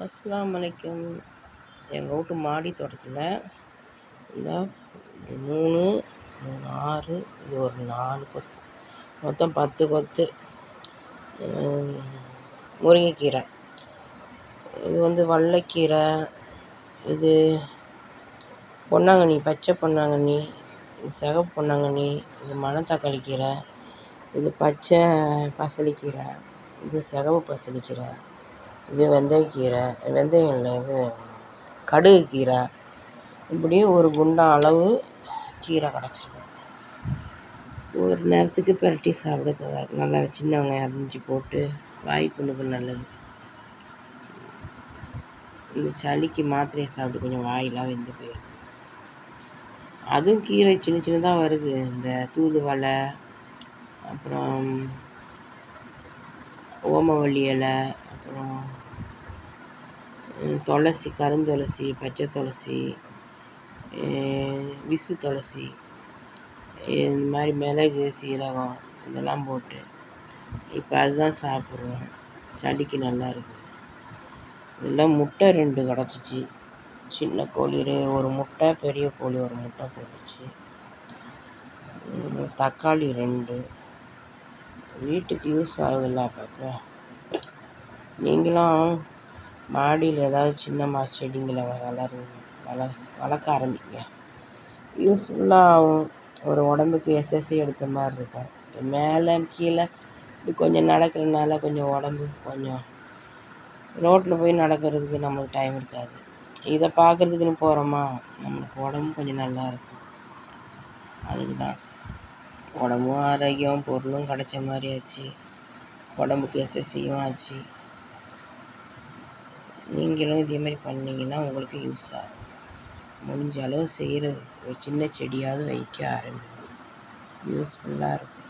அஸ்லாம் வலைக்கும் எங்கள் வீட்டு மாடி தோட்டத்தில் இந்த மூணு மூணு ஆறு இது ஒரு நாலு கொத்து. மொத்தம் பத்து கொத்து. முருங்கைக்கீரை. இது வந்து வல்லைக்கீரை இது பொன்னாங்கண்ணி பச்சை பொன்னாங்கண்ணி இது சிகப்பு பொன்னாங்கண்ணி இது மணத்தக்காளி கீரை இது பச்சை பசலிக்கீரை இது சிகப்பு பசலிக்கீரை. இது வெந்தயக்கீரை வெந்தயம் இல்லை இது கடுகு கீரை. இப்படி ஒரு குண்டான் அளவு கீரை கிடச்சிருக்கு ஒரு நேரத்துக்கு பிரட்டி சாப்பிடுறது நல்லா சின்ன வெங்காயம் அரிஞ்சு போட்டு வாய் புண்ணுக்கு நல்லது. இந்த சளிக்கு மாத்திரையை சாப்பிட்டு கொஞ்சம் வாயிலாக வெந்து போயிருக்கு. அதுவும் கீரை சின்ன சின்னதாக வருது. இந்த தூதுவலை அப்புறம் ஓமவல்லி இலை அப்புறம் துளசி கருந்துளசி பச்சை துளசி விசு துளசி இந்த மாதிரி மிளகு சீரகம் இதெல்லாம் போட்டு இப்போ அதுதான் சாப்பிட்றோம். சளிக்கு நல்லா இருக்குது இதில் முட்டை ரெண்டு கிடச்சிச்சு. சின்ன கோழி ரெ- ஒரு முட்டை பெரிய கோழி ஒரு முட்டை போட்டுச்சு. தக்காளி ரெண்டு. வீட்டுக்கு யூஸ் ஆகுதுல்ல அப்பப்போ. நீங்களும் மாடியில் ஏதாவது சின்னமாக செடிங்களை வளரு வள வளர்க்க ஆரம்பிங்க. யூஸ்ஃபுல்லாக ஆகும் ஒரு உடம்புக்கு எஸ்எஸ்ஐ எடுத்த மாதிரி இருக்கும். மேலே கீழே இப்படி கொஞ்சம் நடக்கிறனால கொஞ்சம் உடம்பு கொஞ்சம் ரோட்டில் போய் நடக்கிறதுக்கு நமக்கு டைம் இருக்காது. இதை பார்க்குறதுக்குன்னு போகிறோமா நம்மளுக்கு உடம்பு கொஞ்சம் நல்லா இருக்கும். அதுக்கு தான் உடம்பும் ஆரோக்கியம் பொருளும் கிடைச்ச மாதிரி ஆச்சு. உடம்புக்கு எஸ்எஸ்சியும் ஆச்சு. நீங்களும் இதே மாதிரி பண்ணீங்கன்னா உங்களுக்கு யூஸ் ஆகும். முடிஞ்ச அளவு செய்கிறது ஒரு சின்ன செடியாவது வைக்க ஆரம்பிங்க. யூஸ்ஃபுல்லாக இருக்கும்.